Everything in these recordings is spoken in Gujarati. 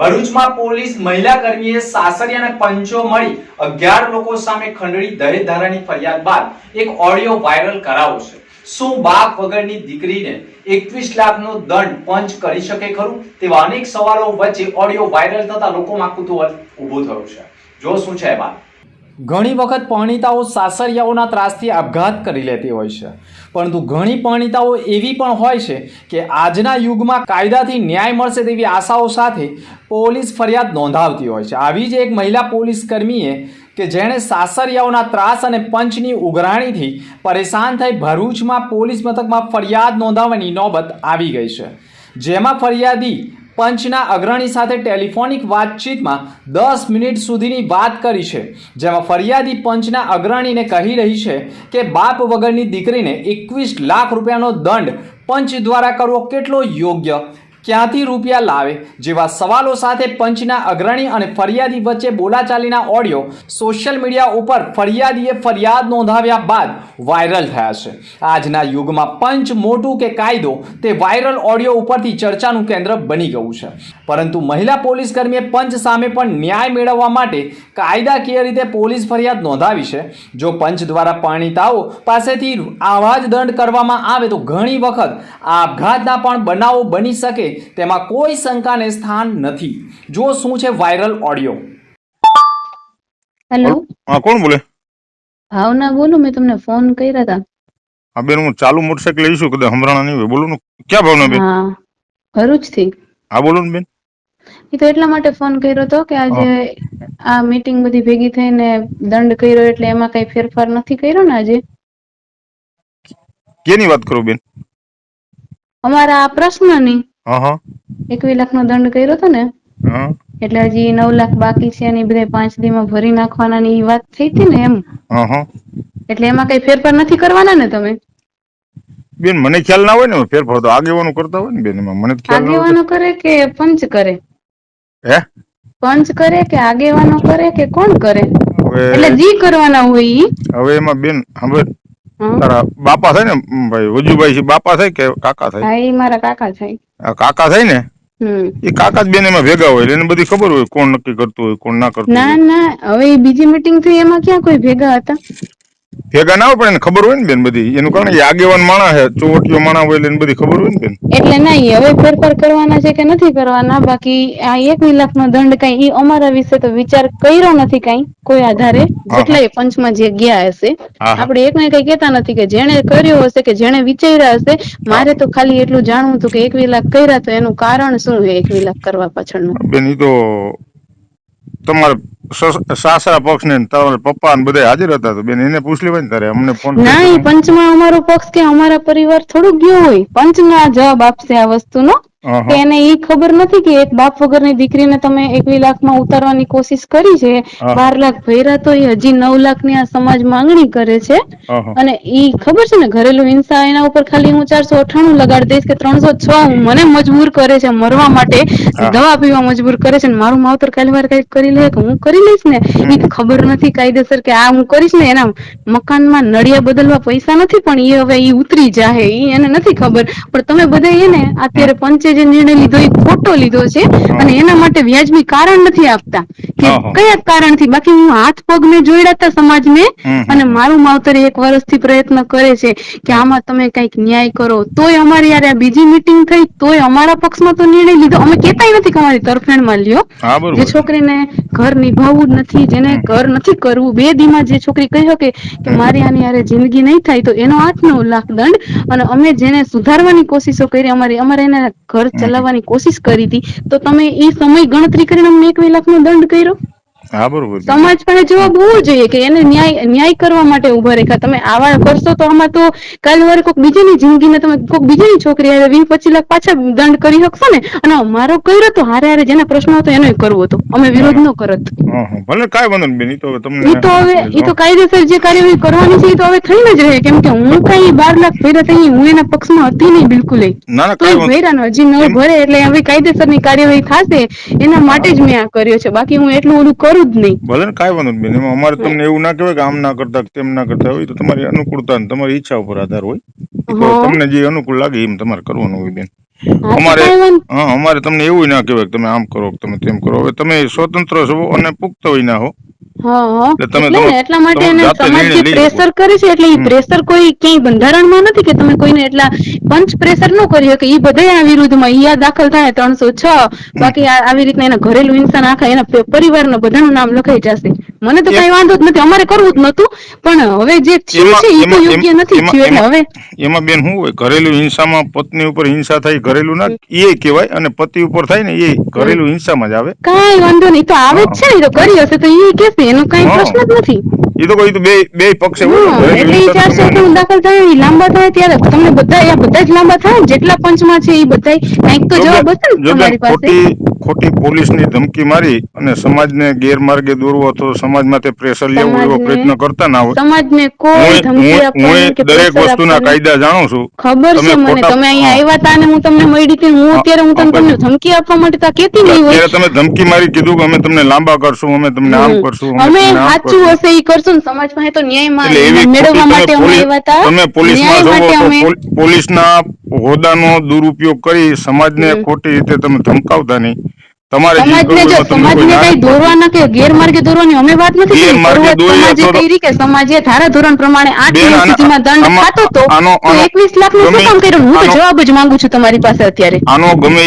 ભરૂચમાં પોલીસ મહિલા કર્મીએ સાસરી અને પંચો મળી અગિયાર લોકો સામે ખંડણી દહેજ ધારાની ફરિયાદ બાદ એક ઓડિયો વાયરલ કરાવો છે. શું બાપ વગરની દીકરીને એકવીસ લાખનો દંડ પંચ કરી શકે ખરું? તેવા અનેક સવાલો વચ્ચે ઓડિયો વાયરલ થતા લોકોમાં કુતૂહલ ઊભું થયું છે. જો શું છે વાત? ઘણી વખત પરણિતાઓ સાસરિયાઓના ત્રાસથી આપઘાત કરી લેતી હોય છે. પરંતુ ઘણી પરણિતાઓ એવી પણ હોય છે કે આજના યુગમાં કાયદાથી ન્યાય મળશે તેવી આશાઓ સાથે પોલીસ ફરિયાદ નોંધાવતી હોય છે. આવી જ એક મહિલા પોલીસ કર્મીએ કે જેણે સાસરિયાઓના ત્રાસ અને પંચની ઉઘરાણીથી પરેશાન થઈ ભરૂચમાં પોલીસ મથકમાં ફરિયાદ નોંધાવવાની નોબત આવી ગઈ છે. જેમાં ફરિયાદી પંચના અગ્રણી સાથે ટેલિફોનિક વાતચીતમાં દસ મિનિટ સુધીની વાત કરી છે, જેમાં ફરિયાદી પંચના અગ્રણીને કહી રહી છે કે બાપ વગરની દીકરીને એકવીસ લાખ રૂપિયાનો દંડ પંચ દ્વારા કરવો કેટલો યોગ્ય? ક્યાંથી રૂપિયા લાવે? જેવા સવાલો સાથે પંચના અગ્રણી અને ફરિયાદી વચ્ચે બોલાચાલીના ઓડિયો સોશિયલ મીડિયા ઉપર ફરિયાદીએ ફરિયાદ નોંધાવ્યા બાદ વાયરલ થયા છે. આજના યુગમાં પંચ મોટું કે કાયદો તે વાયરલ ઓડિયો ઉપરથી ચર્ચાનું કેન્દ્ર બની ગયું છે. પરંતુ મહિલા પોલીસ કર્મીએ પંચ સામે પણ ન્યાય મેળવવા માટે કાયદાકીય રીતે પોલીસ ફરિયાદ નોંધાવી છે? જો પંચ દ્વારા પરણિતાઓ પાસેથી આવા જ દંડ કરવામાં આવે તો ઘણી વખત આપઘાતના પણ બનાવો બની શકે તેમાં કોઈ શંકાને સ્થાન નથી. જો શું છે વાયરલ ઓડિયો? હેલો? હા કોણ બોલે? ભાવના બોલું મેં તમને ફોન કર્યા હતા હા બેન હું ચાલુ મોટરસાઇકલ લઈશું કદાચ હમણાં નહીં બોલો ને ક્યાં ભાવના બેન? હા ભરૂચથી. હા બોલો ને બેન. એ તો એટલા માટે ફોન કર્યો હતો કે આજે આ મીટિંગ બધી ભેગી થઈને દંડ કર્યો એટલે એમાં કઈ ફેરફાર નથી કર્યો ને આજે? કેની વાત કરો બેન? અમારા આ પ્રશ્નની. એકવી લાખ નો દંડ કર્યો હતો ને? એટલે હજી નવ લાખ બાકી છે અને બધા પાંચ દી માં ભરી નાખવાના ની વાત થઈ હતી ને એમ? એટલે એમાં કઈ ફેરફાર નથી કરવાના ને તમે? બેન મને ખ્યાલ ના હોય ને ફેરફાર તો આગેવાનું કરતા હોય ને બેન એમાં મને ખ્યાલ આગેવાનો કરે કે પંચ કરે? હે? પંચ કરે કે આગેવાનો કરે કે કોણ કરે? એટલે જી કરવાના હોય હવે એમાં બેન હવે તારા બાપા થાય ને ભાઈ વજુભાઈ છે બાપા થાય કે કાકા થાય હા એ મારા કાકા થાય કાકા થાય ને એ કાકા જ બેન એમાં ભેગા હોય એને બધી ખબર હોય કોણ નક્કી કરતું હોય કોણ ના કરતું ના ના હવે બીજી મીટિંગ થઈ એમાં ક્યાં કોઈ ભેગા હતા? ભેગા ના પણ એને ખબર હોય ને બેન બધી. એનું કારણ આગેવાન માણા છે ચોવટીયો માણા હોય એટલે બધી ખબર હોય ને બેન. એટલે નહીં હવે ફેરફાર કરવાના છે કે નથી કરવાના? બાકી આ એક લાખ નો દંડ કઈ ઈ અમારા વિશે તો વિચાર કર્યો નથી કઈ કોઈ આધારે. જેટલા પંચમાં જે ગયા હશે. આપણે એકને કઈ કેતા નથી કે જેણે કર્યો હશે કે જેણે વિચાર્યા હશે મારે તો ખાલી એટલું જાણવું હતું કે એકવી લાખ કર્યા તો એનું કારણ શું છે એકવી લાખ કરવા પાછળનું? બેન તો તમારા સાસરા પક્ષ ને તમારા પપ્પા ને બધા હાજર હતા તો બેન એને પૂછ લેવાય ને તારે અમને ફોન ના પંચમાં અમારો પક્ષ કે અમારા પરિવાર થોડું ગયો હોય. પંચ ના જવાબ આપશે આ વસ્તુનો. એને ઈ ખબર નથી કે એક બાપ વગરની દીકરીને તમે એકવી લાખમાં ઉતારવાની કોશિશ કરી છે. બાર લાખ ભર્યા તો એ હજી નવ લાખની આ સમાજ માંગણી કરે છે. અને એ ખબર છે ને ઘરેલુ હિંસા એના ઉપર ખાલી હું ચારસો અઠાણું લગાડી દઈશ કે ત્રણસો છ મને મજબૂર કરે છે મરવા માટે. દવા પીવા મજબૂર કરે છે ને મારું માવતર કાલે વાર કંઈક કરી લે કે હું કરી લઈશ ને? એ ખબર નથી કાયદેસર કે આ હું કરીશ ને એના મકાનમાં નળિયા બદલવા પૈસા નથી પણ એ હવે ઈ ઉતરી જાહે ઈ એને નથી ખબર. પણ તમે બધા એને અત્યારે પંચે જે નિર્ણય લીધો એ ખોટો લીધો છે અને એના માટે વ્યાજબી કારણ નથી આપતા. કે. કયા કારણથી? બાકી હું હાથ પગ મેં જોડ્યા હતા સમાજને. અને મારું માવતર એક વર્ષથી પ્રયત્ન કરે છે કે આમાં તમે કંઈક ન્યાય કરો. તોય અમારી યારે બીજી મીટિંગ થઈ તોય અમારા પક્ષમાં તો નિર્ણય લીધો. અમે કેતાય નથી કે અમારી તરફેણમાં લ્યો. જે છોકરીને ઘર નિભાવવું નથી જેને ઘર નથી કરવું બે દીમાં જે છોકરી કહી શકે કે મારી આની યારે જિંદગી નહીં થાય તો એનો આઠ નવ લાખ દંડ અને અમે જેને સુધારવાની કોશિશો કરી અમારી અમારે એના ઘર ચલાવવાની કોશિશ કરી હતી. તો તમે એ સમય ગણતરી કરીને અમને એક લાખ નો દંડ કર્યો? હા બરોબર સમાજ પણ જવાબ હોવો જોઈએ કે એને ન્યાય ન્યાય કરવા માટે ઊભા રેખા. તમે આવા કરશો તો આમાં તો કાલ વારે કોઈક બીજાની જિંદગીને તમે કોઈક બીજાની છોકરી આવે વીસ પચીસ લાખ પાછા દંડ કરી શકશો ને? અને અમારો કર્યો તો હારે હારે જેના પ્રશ્નો હતો એનો કરવો હતો. અમે વિરોધ ન કરત. ભલે કાંઈ વાંધો નહીં બેન તો તમને તો હવે એ તો કાયદેસર જે કાર્યવાહી કરવાની છે એ તો હવે થઈને જ રહે. કેમ કે હું કઈ બાર લાખ ભર્યા થઈ હું એના પક્ષમાં હતી નહીં બિલકુલ ના ના કાંઈ વાંધો હજી ન ભરે એટલે હવે કાયદેસરની કાર્યવાહી થશે. એના માટે જ મેં આ કર્યો છે. બાકી હું એટલું ઓલું કરું જ નહીં. ભલે ને કાંઈ વાંધો નહીં એમાં અમારે તમને એવું ના કહેવાય કે આમ ના કરતા તેમ ના કરતા હોય તો તમારી અનુકૂળતા અને તમારી ઈચ્છા ઉપર આધાર હોય. તમને જે અનુકૂળ લાગે એમ તમારે કરવાનું હોય બેન. અમારે હા અમારે તમને એવું ના કહેવાય કે તમે આમ કરો તમે તેમ કરો. હવે તમે સ્વતંત્ર છો અને પુખ્ત હોય ના હા. એટલે એટલે માટે એને સમાજ જે પ્રેશર કરે છે એટલે એ પ્રેશર કોઈ ક્યાંય બંધારણમાં નથી કે તમે કોઈને એટલા પંચ પ્રેશર ન કરી શકે. ઈ બધા આ વિરુદ્ધમાં. ઈ આ દાખલ થાય ત્રણસો છ. બાકી આવી રીતના એના ઘરેલું હિંસા આખા એના પરિવારના બધાનું નામ લખાઈ જશે. મને તો કઈ વાંધો જ નથી. અમારે કરવું જ નતું પણ હવે જે થયું છે એ તો યોગ્ય નથી થયું એટલે હવે એમાં બેન શું હોય? ઘરેલું હિંસામાં પત્ની ઉપર હિંસા થાય ઘરેલું ના એ કહેવાય અને પતિ ઉપર થાય ને એ ઘરેલું હિંસામાં જ આવે. કઈ વાંધો નહીં. તો આવે જ છે ને તો કરી હશે તો ઈ કેશે એનો કઈ પ્રશ્ન જ નથી. એ તો કોઈ બે બે પક્ષે એટલે એ ચારસો તમે- દાખલ થાય લાંબા થાય ત્યારે તમને બધા બધા જ લાંબા થાય જેટલા પંચમાં છે એ બધા કંઈક તો જવાબ હશે ને તમારી પાસે. ખોટી ખોટી પોલીસની ધમકી મારી અને સમાજને ગેરમાર્ગે દોરવો અથવા સમાજ માટે પ્રેશર લેવું એવો પ્રયત્ન કરતા ના હોય. સમાજને કોઈ ધમકી આપવાની કે દરેક વસ્તુના કાયદા જાણું છું. ખબર છે મને. તમે અહીંયા આવ્યા હતા અને હું તમને મળી હતી હું અત્યારે હું તમને ધમકી આપવા માટે તો કેતી નહીં હોય. તમે ધમકી મારી કીધું કે અમે તમને લાંબા કરશું અમે તમને આમ કરશું અમે સાચું હશે ઈ કરશું ને સમાજ પાસે તો એવી મેળવવા માટે અમે આવ્યા હતા. તમે પોલીસમાં ન્યાય પોલ- પોલીસના હોદ્દાનો દુરુપયોગ કરી સમાજને ને ખોટી રીતે તમે ધમકાવતા નહીં. તમારે સમાજને કોઈ દોરવાના કે ગેરમાર્ગે દોરવાની અમે વાત નથી કરી. સમાજે કરી કે સમાજે ધારા ધોરણ પ્રમાણે આઠ સુધીમાં દંડ ખાતો તો? તો એકવીસ લાખનું શું કામ કર્યું? હું તો જવાબ જ માંગુ છું તમારી પાસે અત્યારે. આનો ગમે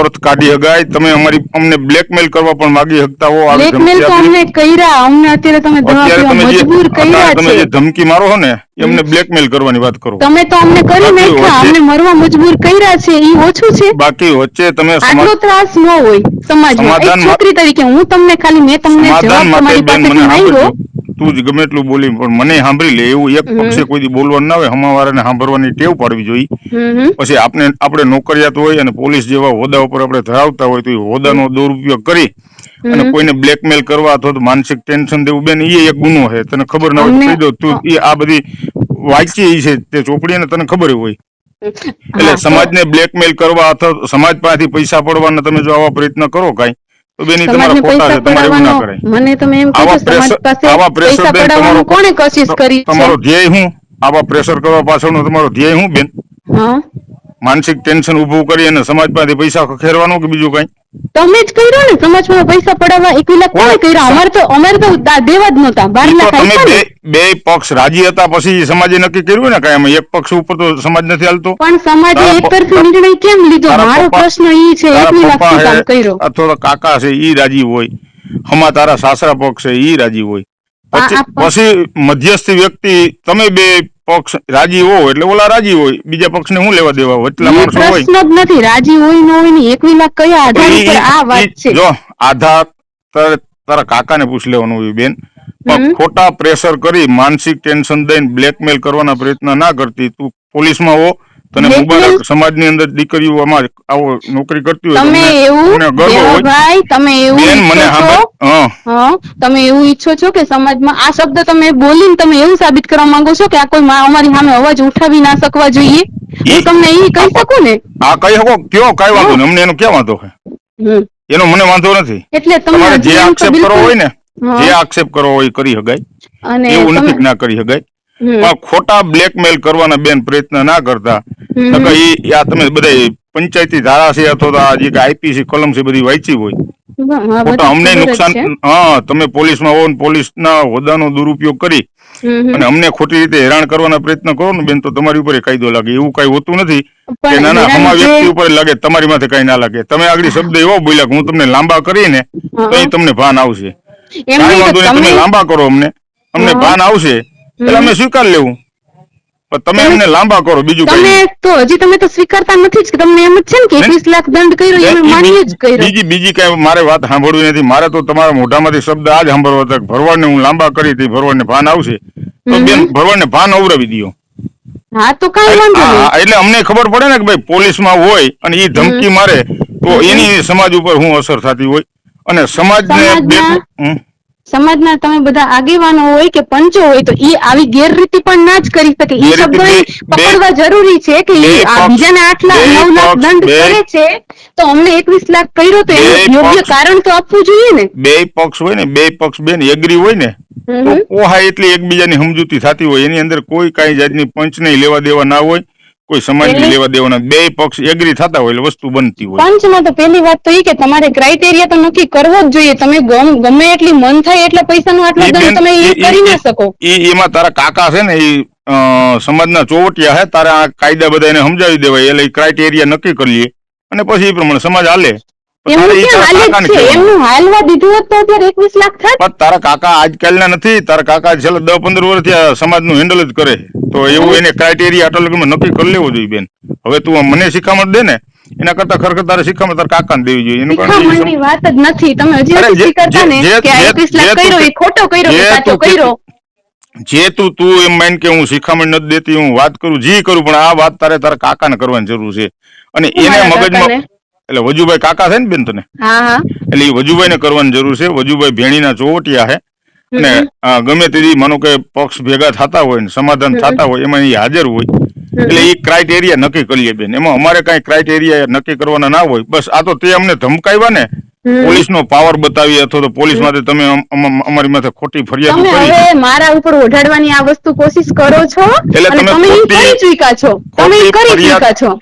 અર્થ કાઢી હગાય. તમે અમારી અમને બ્લેકમેલ કરવા પણ માગી શકતા હો. બ્લેકમેલ તો અમને કર્યા. અમને અત્યારે તમે દવા મજબૂર કર્યા તમે જે ધમકી મારો છો ને એમને બ્લેકમેલ કરવાની વાત કરો. તમે તો અમને કરી નાખ્યા. અમને મરવા મજબૂર કર્યા છે. એ ઓછું છે. બાકી વચ્ચે તમે આટલો ત્રાસ ન હોય. સમાજમાં એક છોકરી તરીકે હું તમને ખાલી મેં તમને જવાબ તમારી પાસેથી માંગ્યો તું જ ગમે એટલું બોલી પણ મને સાંભળી લે એવું એક. પક્ષે કોઈ બોલવાનું ના હોય હમાવારાને સાંભળવાની ટેવ પાડવી જોઈએ. પછી આપણે આપણે નોકરિયાત હોય અને પોલીસ જેવા હોદ્દા ઉપર આપણે ધરાવતા હોય તો એ હોદ્દાનો દુરુપયોગ કરી અને. કોઈને બ્લેકમેલ કરવા અથવા તો માનસિક ટેન્શન દેવું બેન એ એક ગુનો છે. તને ખબર ના હોય કહી દો તું એ આ બધી વાંચી છે તે ચોપડી અને તને ખબર હોય. એટલે હા, સમાજને બ્લેકમેલ કરવા અથવા સમાજ પાસેથી પૈસા પડવાના તમે જો આવા પ્રયત્ન કરો કાંઈ તો બેની તમારા ખોટા છે તમારે એવું ના કરાય. મને તમે એમ કહો સમાજ પાસે આવા બેન તમારો- કોણે કોશિશ કરી છે? તમારો ધ્યેય શું આવા પ્રેશર કરવા પાછળનો તમારો ધ્યેય શું બેન. હા. માનસિક ટેન્શન ઉભું કરી અને સમાજ પાસે ખેરવાનું કે બીજું કઈ? તમે જ કર્યો ને સમાજમાં પૈસા પડાવવા એક લાખ કોણે કર્યા? અમારે તો અમારે તો દેવા જ નહોતા બાર લાખ તમે બે પક્ષ રાજી હતા પછી સમાજે નક્કી કર્યું ને કાંઈ? એક પક્ષ ઉપર તો સમાજ નથી હાલતો? પણ સમાજે એક તરફી નિર્ણય કેમ લીધો? મારો પ્રશ્ન ઈ છે કામ કર્યો? અથવા કાકા છે ઈ રાજી હોય. હમા તારા સાસરા પક્ષ છે ઈ રાજી હોય. પછી મધ્યસ્થી વ્યક્તિ તમે બે પક્ષ રાજી હોય એટલે ઓલા રાજી હોય. બીજા પક્ષને શું લેવા દેવા ઈ માણસો હોય. પ્રશ્ન જ નથી. રાજી હોય ન હોય ને એકવી લાખ કયા આધાર પર આ વાત છે? જો આધાર તારે- તારા કાકાને પૂછ લેવાનું હોય બેન. પણ ખોટા પ્રેશર કરી માનસિક ટેન્શન દઈને બ્લેકમેલ કરવાના પ્રયત્ન ના કરતી. તું પોલીસમાં હો તને? મુબારક સમાજની અંદર દીકરીઓ અમાર આવો નોકરી કરતી હોય તમે એવું દેવાભાઈ તમે એવું મને હા. તમે એવું ઈચ્છો છો કે સમાજમાં આ શબ્દ તમે બોલીને તમે એવું સાબિત કરવા માંગો છો કે આ કોઈ અમારી સામે અવાજ ઉઠાવી ના શકવા જોઈએ? હું તમને એ કહી શકું ને? આ કઈ શકો? કયો કઈ વાંધો નહીં. અમને એનો ક્યાં વાંધો છે એનો મને વાંધો નથી. એટલે તમારે જે આક્ષેપ કરવો હોય ને જે આક્ષેપ કરવો હોય એ કરી શકાય. અને એવું નથી ના કરી શકાય. ખોટા બ્લેકમેલ કરવાના બેન પ્રયત્ન ના કરતા. નકર આ તમે બધા પંચાયતી ધારા છે અથવા આ જે આઈપીસી કલમ છે બધી વાંચી હોય. અમને નુકસાન હા તમે પોલીસમાં હો ને પોલીસના હોદ્દાનો દુરુપયોગ કરી. અને અમને ખોટી રીતે હેરાન કરવાના પ્રયત્ન કરો ને બેન તો તમારી ઉપર કાયદો લાગે. એવું કઈ હોતું નથી કે ના ના હમા વ્યક્તિ ઉપર લાગે તમારી માથે કઈ ના લાગે. તમે આગળ શબ્દ એવો બોલ્યા કે હું તમને લાંબા કરીને તો એ તમને ભાન આવશે. તમે લાંબા કરો અમને. અમને ભાન આવશે. એટલે અમે સ્વીકાર લેવું. પણ તમે એમને લાંબા કરો બીજું તમે તો હજી તમે તો સ્વીકારતા નથી જ કે તમને એમ જ છે ને કે. એકવીસ લાખ દંડ કર્યો એમ માનીએ જ કર્યો. બીજી બીજી કઈ મારે વાત સાંભળવી નથી. મારે તો તમારા મોઢામાંથી શબ્દ આ જ સાંભળવા હતા ભરવાડને હું લાંબા કરી હતી ભરવાડને ભાન આવશે. તો. બેન ભરવાડને ભાન અવરાવી દ્યો હા તો કઈ વાંધો નહીં. એટલે અમને ખબર પડે ને કે ભાઈ પોલીસમાં હોય અને એ ધમકી મારે તો એની સમાજ ઉપર હું અસર થતી હોય. અને સમાજને સમાજના- બે- તમે બધા આગેવાનો હોય કે પંચો હોય તો ઈ આવી ગેરરીતિ પણ ના જ કરી શકે. ઈ શબ્દો પકડવા જરૂરી છે કે બીજાને આઠ લાખ નવ લાખ દંડ કરે છે તો અમને એકવીસ લાખ કર્યો તો એનું યોગ્ય કારણ તો આપવું જોઈએ ને? બે પક્ષ હોય ને બે પક્ષ બેન એગ્રી હોય ને તો ઓહા એટલી એકબીજાની સમજૂતી થતી હોય. એની અંદર કોઈ કાંઈ જાતની પંચ નહીં લેવા દેવા ના હોય. કોઈ સમાજની લેવા દેવાના બે પક્ષ એગ્રી થતા હોય એટલે વસ્તુ બનતી હોય. પંચમાં તો પહેલી વાત તો એ કે તમારે ક્રાઇટેરિયા તો નક્કી કરવો જ જોઈએ. તમે ગમે એટલી મન થાય એટલા પૈસાનો આટલો દંડ તમે એ કરી ના શકો. એ એમાં તારા કાકા છે ને એ સમાજના ચોવટિયા હે તારે આ કાયદા બધા એને સમજાવી દેવાય. એટલે ક્રાઇટેરિયા નક્કી કરી લઈએ અને પછી એ પ્રમાણે સમાજ હાલે. તારે કાકા આજકાલ કાકા આજકાલના નથી. તારા કાકા છેલ્લા દસ પંદર વર્ષથી સમાજનું હેન્ડલ જ કરે. તો એવું એને ક્રાઇટેરિયા આટલા લગીમાં નક્કી કરી લેવો જોઈએ બેન. હવે તું મને શિખામણ દે ને એના કરતા ખરેખર તારે શિખામણ તારા કાકાને દેવી જોઈએ. એનું કારણ વાત જ નથી. તમે હજી જે- ને કે લાખ તું કર્યો એ ખોટો કર્યો કે સાચો તું કર્યો? જે તું તું એમ માન કે હું શિખામણ નથી દેતી હું વાત કરું જી કરું પણ આ વાત તારે તારા કાકાને કરવાની જરૂર છે. અને એને મગજમાં? એટલે વજુભાઈ કાકા છે ને બેન તને? એટલે એ વજુભાઈને કરવાની જરૂર છે. વજુભાઈ ભેણીના ચોવટિયા છે. અને ગમે તેથી માનો કે પક્ષ ભેગા થતા હોય ને સમાધાન થતા હોય એમાં એ હાજર હોય. એટલે એ ક્રાઇટેરિયા નક્કી કરીએ બેન. એમાં અમારે કઈ ક્રાઇટેરિયા નક્કી કરવાના ના હોય. બસ આ તો તે અમને ધમકાવ્યા ને પોલીસ નો પાવર બતાવી અથવા તો પોલીસ માટે તમે અમ- અમ- અમારી માથે ખોટી ફરિયાદ તમે હવે મારા ઉપર ઓઢાડવાની આ વસ્તુ કોશિશ કરો છો? એટલે તમે ખોટી- કરી ચૂક્યા છો. તમે કરી ચૂક્યા છો.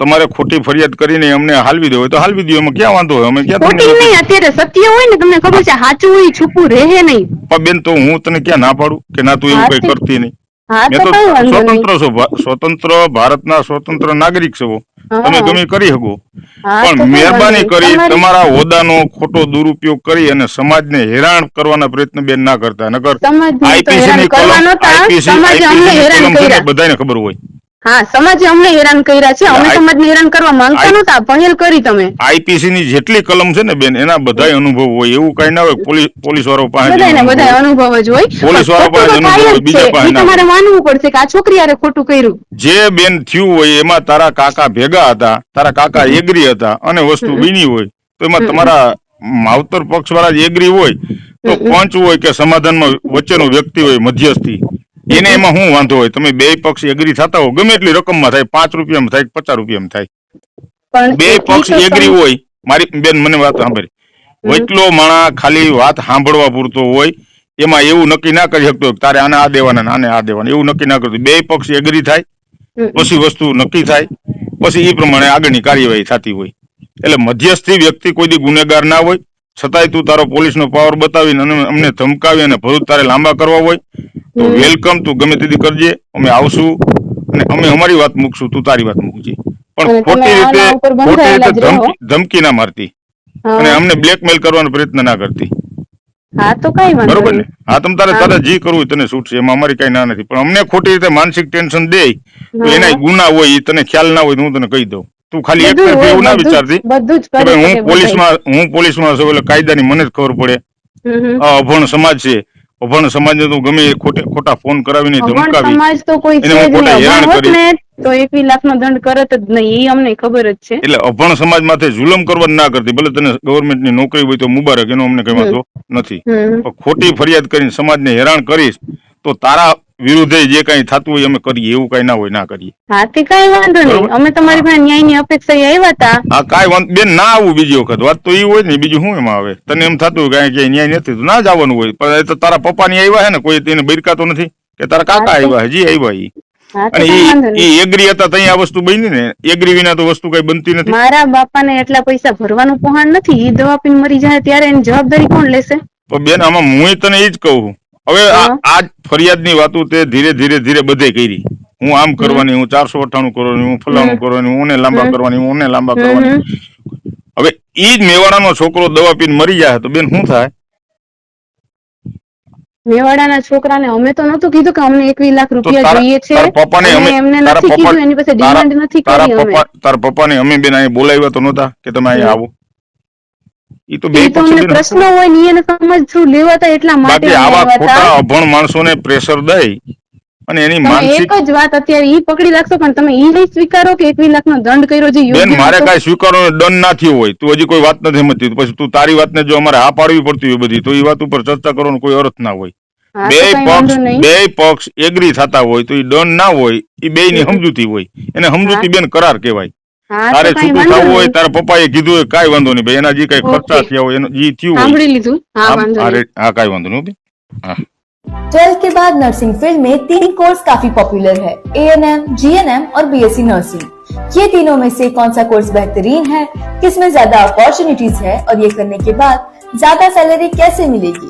તમારે ખોટી ફરિયાદ કરીને અમને હાલવી દો તો હાલવી દો એમાં ક્યાં વાંધો હોય? અમે ક્યાં ખોટી નહીં અત્યારે સત્ય હોય ને તમને ખબર છે સાચું હોય છુપું રહે નહીં. પણ બેન તો હું તને ક્યાં ના પાડું કે ના તું એવું કઈ કરતી નહીં? મેં તો સ્વતંત્ર છો સ્વતંત્ર ભારતના સ્વતંત્ર નાગરિક છો. તમે ગમે કરી શકો. પણ મહેરબાની કરી તમારી- હોદ્દાનો ખોટો દુરુપયોગ કરી અને સમાજને હેરાન કરવાના પ્રયત્ન બેન ના કરતા. નકર આઈપીસી ની કલમ આઈપીસી. બધાને ખબર હોય. હા સમાજે અમને હેરાન કર્યા છે. અમે સમાજને હેરાન કરવા માંગતા નતા પહેલ કરી તમે. આઈપીસી ની જેટલી કલમ છે ને બેન એના બધા અનુભવ હોય. એવું કઈ ના હોય પોલીસ પોલીસ વાળો પાસે બધા અનુભવ જ હોય. પોલીસ વાળો પાસે અનુભવ બીજા પાસે તમારે માનવું પડશે કે આ છોકરી હારે ખોટું કર્યું. જે બેન થયું હોય એમાં તારા કાકા ભેગા હતા તારા કાકા એગ્રી હતા અને વસ્તુ બીની હોય તો એમાં તમારા માવતર પક્ષ વાળા એગ્રી હોય તો પંચ હોય કે સમાધાનમાં વચ્ચેનો વ્યક્તિ હોય મધ્યસ્થી. એને એમાં શું વાંધો હોય? તમે બે પક્ષ એગ્રી થતા હો ગમે એટલી રકમમાં થાય પાંચ રૂપિયામાં થાય પચાસ રૂપિયામાં થાય. બે પક્ષ એગ્રી હોય. મારી બેન મને વાત સાંભળી. એટલો માણા ખાલી વાત સાંભળવા પૂરતો હોય એમાં એવું નક્કી ના કરી શકતો તારે આને આ દેવાના આને આ દેવાના. એવું નક્કી ના કરતું. બે પક્ષ એગ્રી થાય પછી વસ્તુ નક્કી થાય પછી એ પ્રમાણે આગળની કાર્યવાહી થતી હોય. એટલે મધ્યસ્થી વ્યક્તિ કોઈ દી ગુનેગાર ના હોય છતાંય તું તારો પોલીસનો પાવર બતાવીને અને અમને ધમકાવી અને ભરૂચ તારે લાંબા કરવા હોય તો વેલકમ તું ગમે તેથી કરજે અમે આવશું અને અમે અમારી વાત મૂકશું તું તારી વાત મૂકજે. પણ ખોટી રીતે ખોટી રીતે ધમકી ના મારતી. અને અમને બ્લેકમેલ કરવાનો પ્રયત્ન ના કરતી. હા તો કઈ વાંધો બરોબર ને. હા તમ તારે. તારે જી કરવું તને છૂટ છે એમાં અમારી કઈ ના નથી. પણ અમને ખોટી રીતે માનસિક ટેન્શન દે તો એના ગુના હોય એ તને ખ્યાલ ના હોય તો હું તને કહી દઉં. તું ખાલી એક તરફ એવું ના વિચારતી કે ભાઈ હું પોલીસમાં હું પોલીસમાં છું એટલે કાયદાની મને જ ખબર પડે. આ અભણ સમાજ છે. અભણ સમાજને તું ગમે ખોટે ખોટા ફોન કરાવીને ધમકાવી. સમાજ તો કોઈ છે. હેરાન કરી. તો એકવી લાખ નો દંડ કરત જ નહીં. એ અમને ખબર જ છે. એટલે અભણ સમાજ માથે જુલમ કરવા ના કરતી. ભલે તને ગવર્મેન્ટની નોકરી હોય તો મુબારક એનો અમને કઈ વાંધો નથી. ખોટી ફરિયાદ કરીને સમાજને હેરાન કરીશ તો તારા વિરુદ્ધે જે કઈ થતું હોય અમે કરીએ એવું કઈ ના હોય ના કરીએ. હા તે કઈ વાંધો નહીં. અમે તમારી પાસે ન્યાયની અપેક્ષા આવ્યા હતા. હા કઈ વાંધો બેન ના આવું બીજી વખત. વાત તો એ હોય ને બીજું શું એમાં આવે? તને એમ થતું હોય કે ન્યાય નથી તો ના જવાનું હોય. પણ એ તો તારા પપ્પાની આવ્યા છે ને કોઈ તેને બિરકાતો નથી? કે તારા કાકા આવ્યા હજી આવ્યા એ અને કઈ ઈ એગ્રી હતા તઈ આ વસ્તુ બની ને એગ્રી વિના તો વસ્તુ કઈ બનતી નથી. મારા બાપાને એટલા પૈસા ભરવાનું પહોંચ નથી. એ દવા પીને મરી જાય ત્યારે એની જવાબદારી કોણ લેશે? તો બેન આમાં હું તને એ જ કહું. હવે આ ફરિયાદની વાતો તે ધીરે ધીરે ધીરે બધે કરી. હું આમ કરવાની હું ચારસો અઠ્ઠાણું કરવાની હું ફલાણું કરવાની હું લાંબા કરવાની હું લાંબા કરવાની. હવે ઈ જ મેવાડાનો છોકરો દવા પીને મરી જાય તો બેન શું થાય? મેવાડાના છોકરાને અમે તો નતું કીધું કે અમને એકવી લાખ રૂપિયા જોઈએ છે. પપ્પાને અમે એમને નથી પપ્પા કીધું એની પાસે ડિમાન્ડ નથી તારા કરી અમે. તારા પપ્પાને અમે બેન અહીં બોલાવ્યા તો નહોતા કે તમે અહીંયા આવો. ઈ તો બે એ તો પક્ષ અમને બેન પ્રશ્ન હોય ને એને સમજ લેવાતા એટલા માટે આવા ખોટા અભણ માણસોને પ્રેશર દઈ અને એની માનસિક એક જ વાત અત્યારે ઈ પકડી રાખશો પણ તમે ઈ નહીં સ્વીકારો કે લાખ નો દંડ કર્યો છે યોગ્ય મારે નહોતો? સ્વીકારવાનો દંડ ના થયો હોય. તું હજી કોઈ વાત નથી સમજતી. પછી તું તારી વાતને જો અમારે હા પાડવી પડતી હોય બધી તો એ વાત ઉપર ચર્ચા કરવાનો કોઈ અર્થ ના હોય. બે પક્ષ. બે પક્ષ એગ્રી થતા હોય તો એ દંડ ના હોય એ બે ની સમજૂતી હોય. એને સમજૂતી બેન કરાર કહેવાય. તો તારે કઈ છૂટું વાંધો થવું હોય નહીં. તારા પપ્પાએ કીધું હોય કાંઈ વાંધો નહીં ભાઈ એના જે કઈ ઓકે. ખર્ચા થયા હોય એનું જે થયું હોય સાંભળી લીધું હા આમ- વાંધો હા નહીં રે- હા કાંઈ વાંધો નહીં હો બેન. હા ट्वेल्थ के बाद नर्सिंग फील्ड में तीन कोर्स काफी पॉपुलर है A N M G N M और बी एस सी नर्सिंग ये तीनों में से कौन सा कोर्स बेहतरीन है किसमें ज्यादा अपॉर्चुनिटीज है और ये करने के बाद ज्यादा सैलरी कैसे मिलेगी